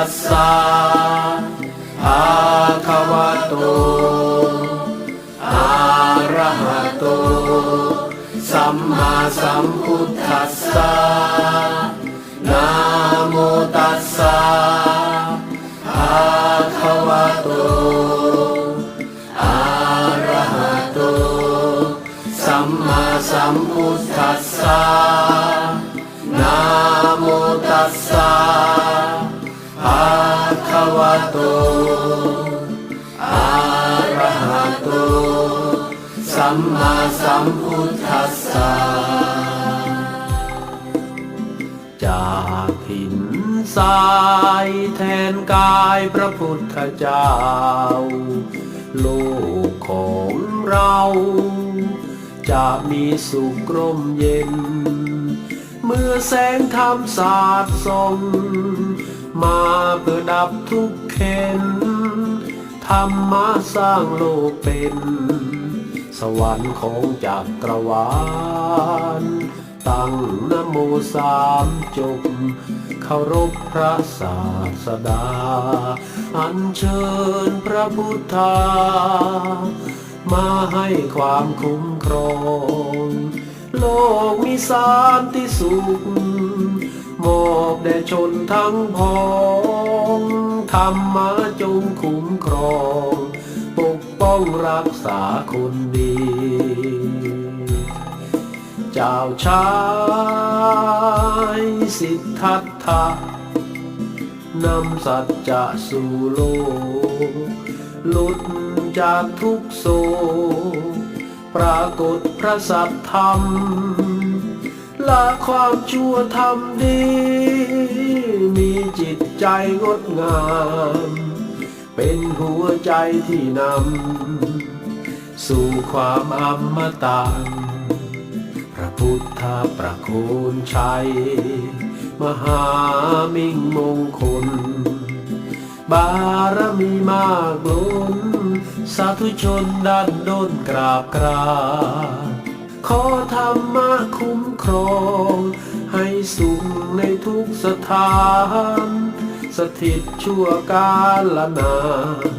โมตัสสะภะควะโตอะระหะโต สัมมาสัมพุทธัสสะนะโมตัสสะภะควะโตอะระหะโต สัมมาสัมพุทธัสสะ มมาสัมพุทธัสสะจากหินทรายแทนกายพระพุทธเจ้า โลกของเรา จะมีสุขร่มเย็น เมื่อแสงธรรมสาดส่องมาเพื่อดับทุกข์เข็นธรรมะสร้างโลกเป็น สวรรค์ของจักรวาล ตั้งนโมสามจบเคารพพระศาสดา อัญเชิญพระพุทธา มาให้ความคุ้มครอง โลกมีสารที่สุขมอบแด่ชนทั้งพองธรรมาจงคุ้มครอง ป้องรักษาคนดี เจ้าชายสิทธัตถะนำสัจจะสู่โลกหลุดจากทุกโศกปรากฏพระสัทธรรมละความชั่วทำดี มีจิตใจงดงาม เป็นหัวใจที่นำ สู่ความอมตะพระพุทธประโคนชัย มหามิ่งมงคล บารมีมากล้น สาธุชนดันด้นกราบกราขอธรรมะคุ้มครอง ให้สุขในทุกสถาน ถิตชั่วกาลนาน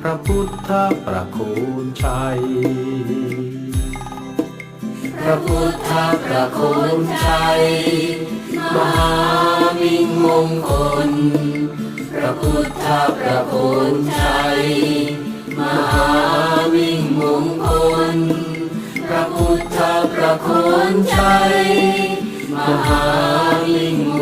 พระพุทธประโคนชัย พระพุทธประโคนชัย มหามิ่งมงคล พระพุทธประโคนชัย มหามิ่งมงคล พระพุทธประโคนชัย มหามิ่งมง